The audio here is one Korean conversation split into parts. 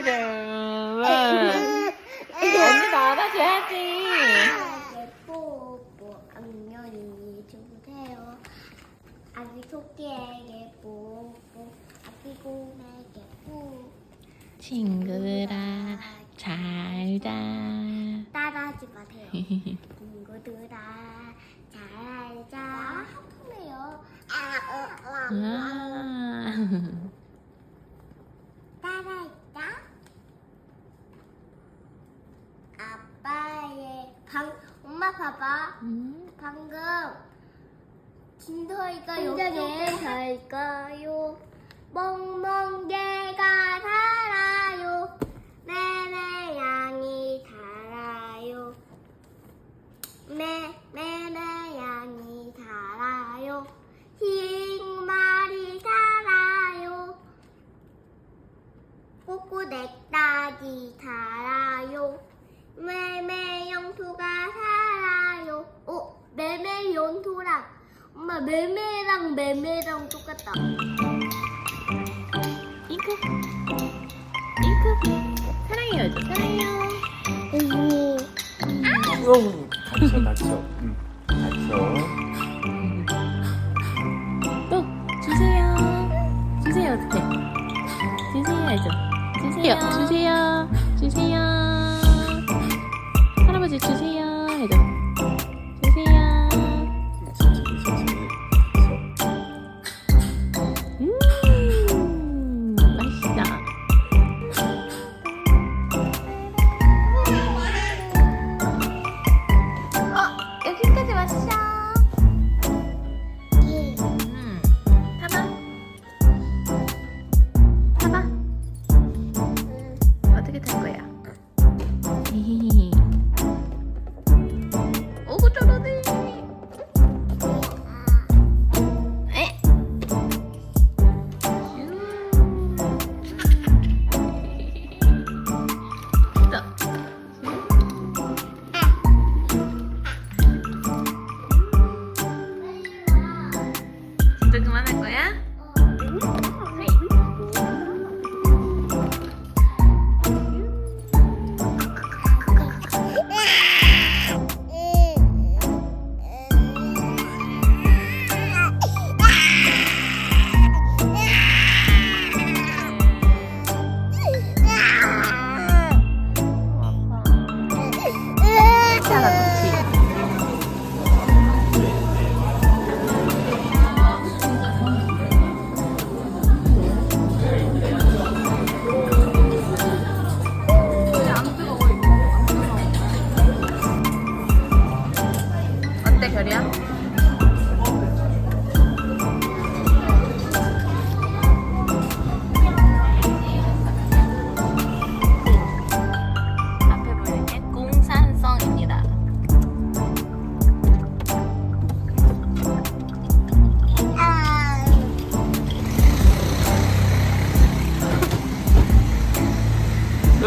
싫어. 언니도 안아줘야지. 뽀뽀 안녕히 주세요. 아기 토끼에게 뽀뽀 아기 곰에게 뽀 친구들아, 잘 자. 따라하지 마세요. 친구들아 잘자 하품해요. 아. 따라했다. 아빠의 방 엄마 봐봐. 음. 방금 김서희가 여기에 살까요? 멍멍개가 살아요. 매매양이 살아요. 매 매매양이 살아요. 흰말이 살아요. 꼬꼬넥딱이 살아요. 매매영토가 살아요. 어, 매매 연토랑 엄마 매매랑 매매랑 똑같다. 잉크. 잉크. 사랑해요, 사랑해요. 어우, 다쳐, 다쳐. 응, 다쳐. 또 주세요. 주세요 어떻게? 주세요 해줘. 주세요. 주세요. 주세요. 할아버지 주세요 해줘.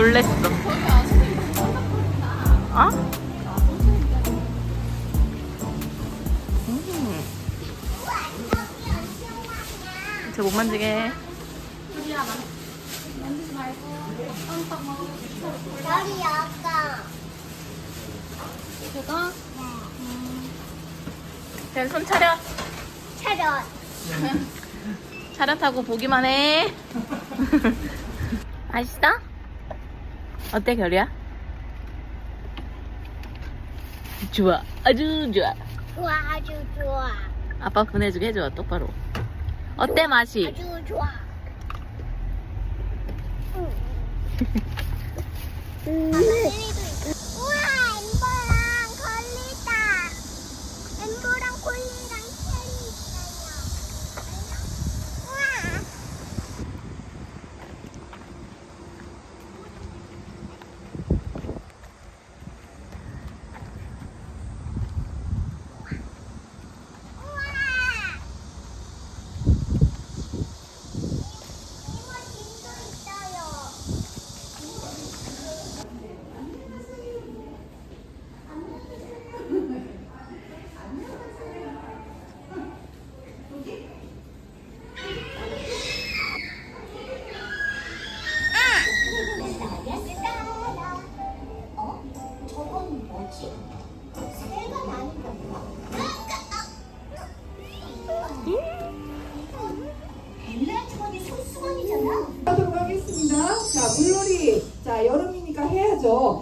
놀랬어. 어? 음. 저못 만지게 해. 여기 아까 그거? 별손 차렷. 차렷. 차렷하고 보기만 해. 맛있어? 어때, 결이야? 좋아. 아주 좋아. 좋아 아주 좋아. 아빠 보내주게 해줘, 똑바로. 어때, 맛이? 아주 좋아. 우와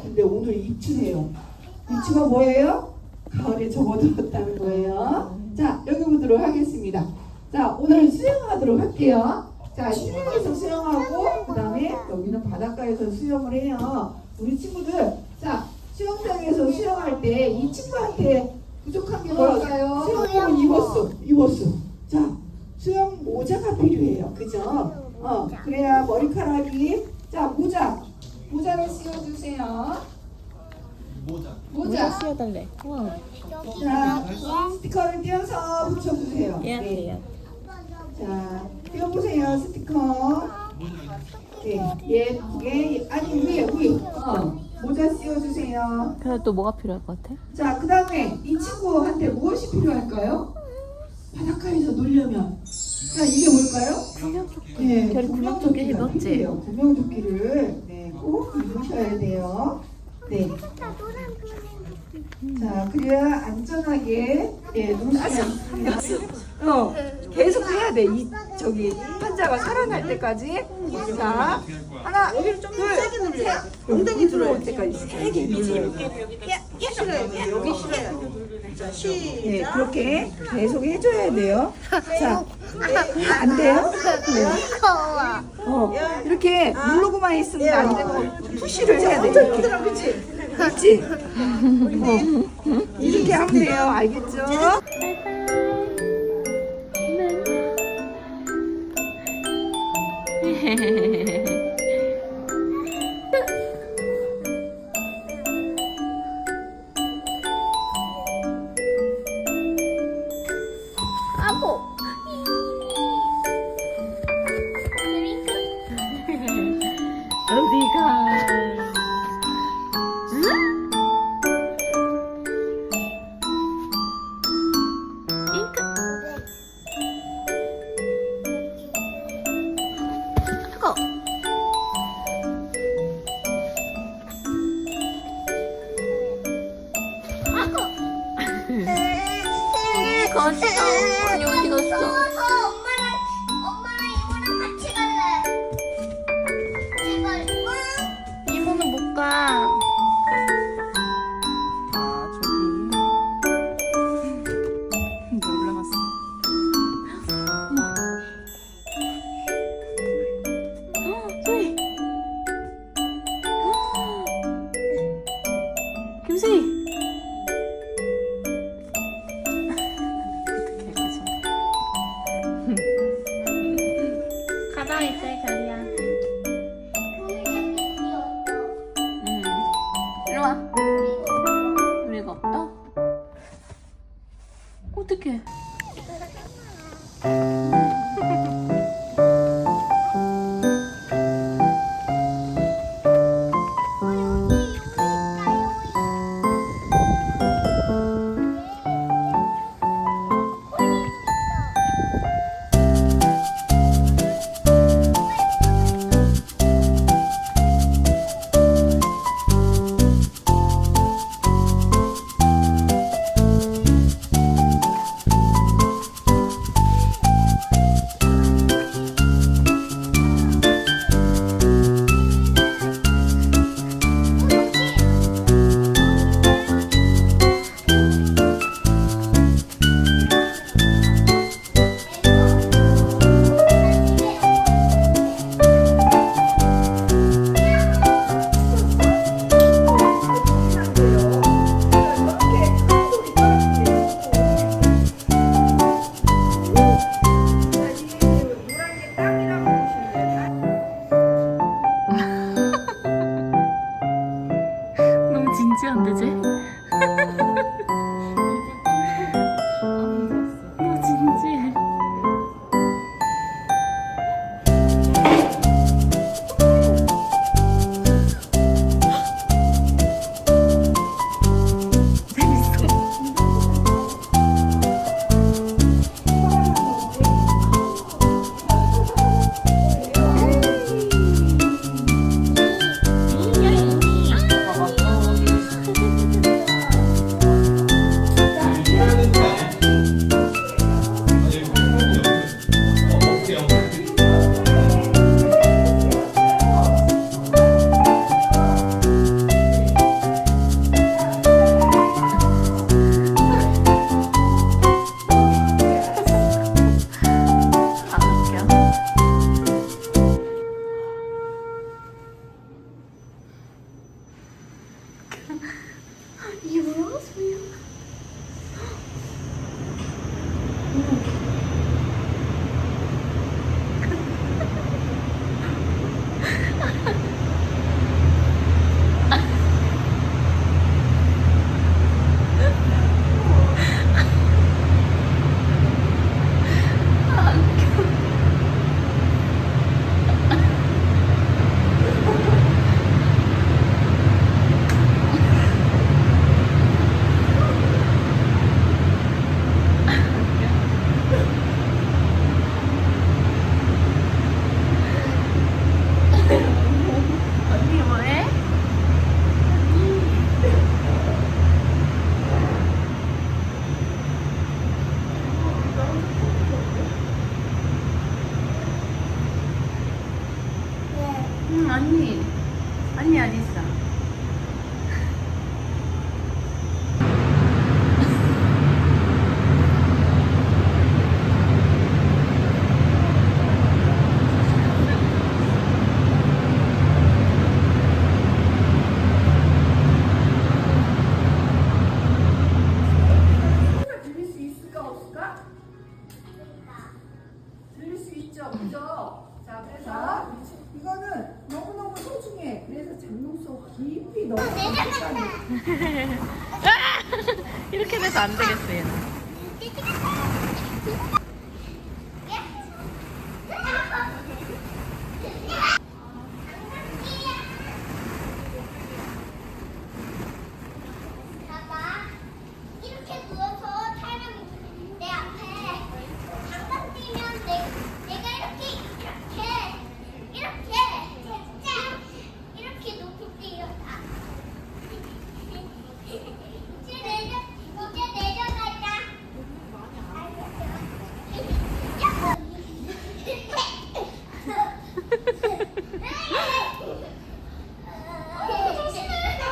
근데 오늘 입추네요. 입추가 뭐예요? 가을에 접어들었다는 거예요. 자, 여기 보도록 하겠습니다. 자, 오늘 수영하도록 할게요. 자, 실내에서 수영하고, 그 다음에 여기는 바닷가에서 수영을 해요. 우리 친구들, 자, 수영장에서 수영할 때 이 친구한테 부족한 게 뭘까요? 수영복을 입었어. 입었어. 자, 수영 모자가 필요해요. 그죠? 어, 그래야 머리카락이. 자, 모자. 모자를 씌워주세요. 모자. 모자. 씌워달래. 와. 자, 스티커를 띄어서 붙여주세요. 얘한테, 네. 자, 띄워보세요, 스티커. 네, 예쁘게. 아니, 위에, 위에. 어, 모자 씌워주세요. 그래서 또 뭐가 필요할 것 같아? 자, 그 다음에 이 친구한테 무엇이 필요할까요? 바닷가에서 놀려면. 자, 이게 뭘까요? 구명조끼. 네, 별이 구명조끼 입었지? 필요해요. 구명조끼를 네, 꼭 입으셔야 돼요. 네. 자, 그래야 안전하게 예, 노시면 어, 계속 해야 돼. 이 저기 환자가 살아날 때까지. 자, 하나, 둘, 셋. 엉덩이 들어올 때까지 세게 눌러요. 여기 싫어요. 자, 시. 네, 그렇게 계속 해줘야 돼요. 자, 안 돼요? 네. 어, 이렇게 누르고만 있으면 안 되고 푸시를 해야 돼. 이렇게. 그렇지? 그렇지? 어, 이렇게 하면 돼요. 알겠죠? 아고. 언니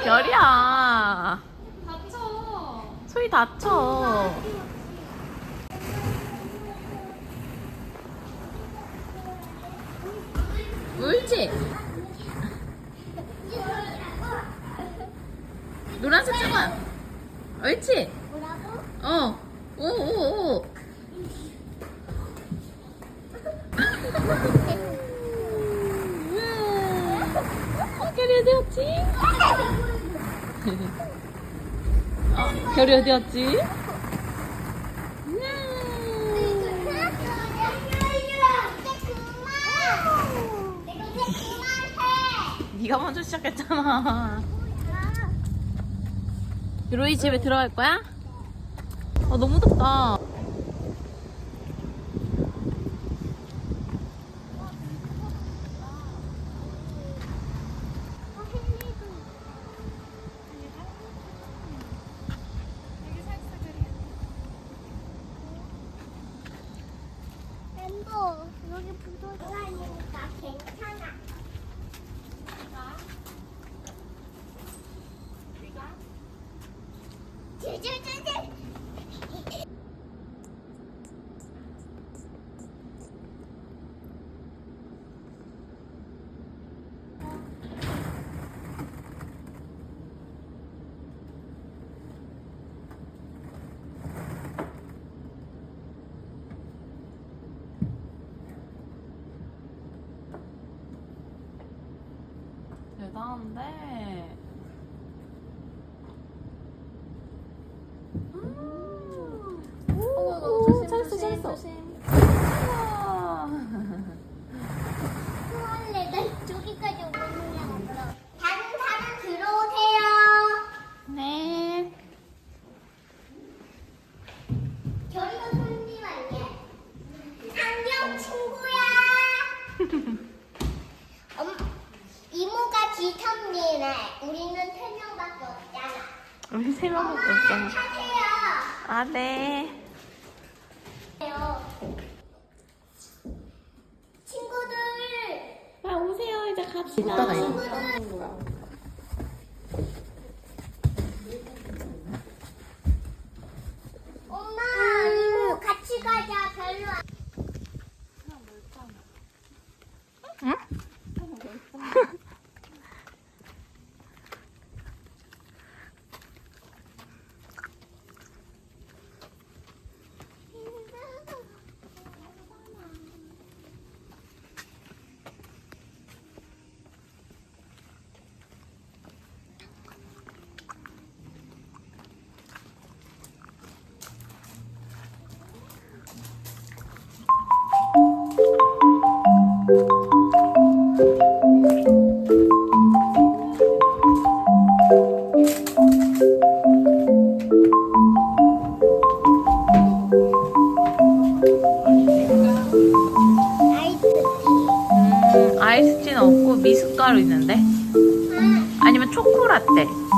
별이야. 다쳐. 소희 다쳐. 울지? 노란색 찍어. 옳지? 뭐라고? 어. 오, 오, 오. 우와. 어떻게 되었지? 어, 별이 어디 갔지? 네가 먼저 시작했잖아. 로이 집에 들어갈 거야? 아 너무 덥다. 诶 아, 네. 친구들. 아, 오세요. 이제 갑시다. 이따가 친구들. 엄마, 이모 같이 가자. 별로 안. 응? 아니면 초코라떼.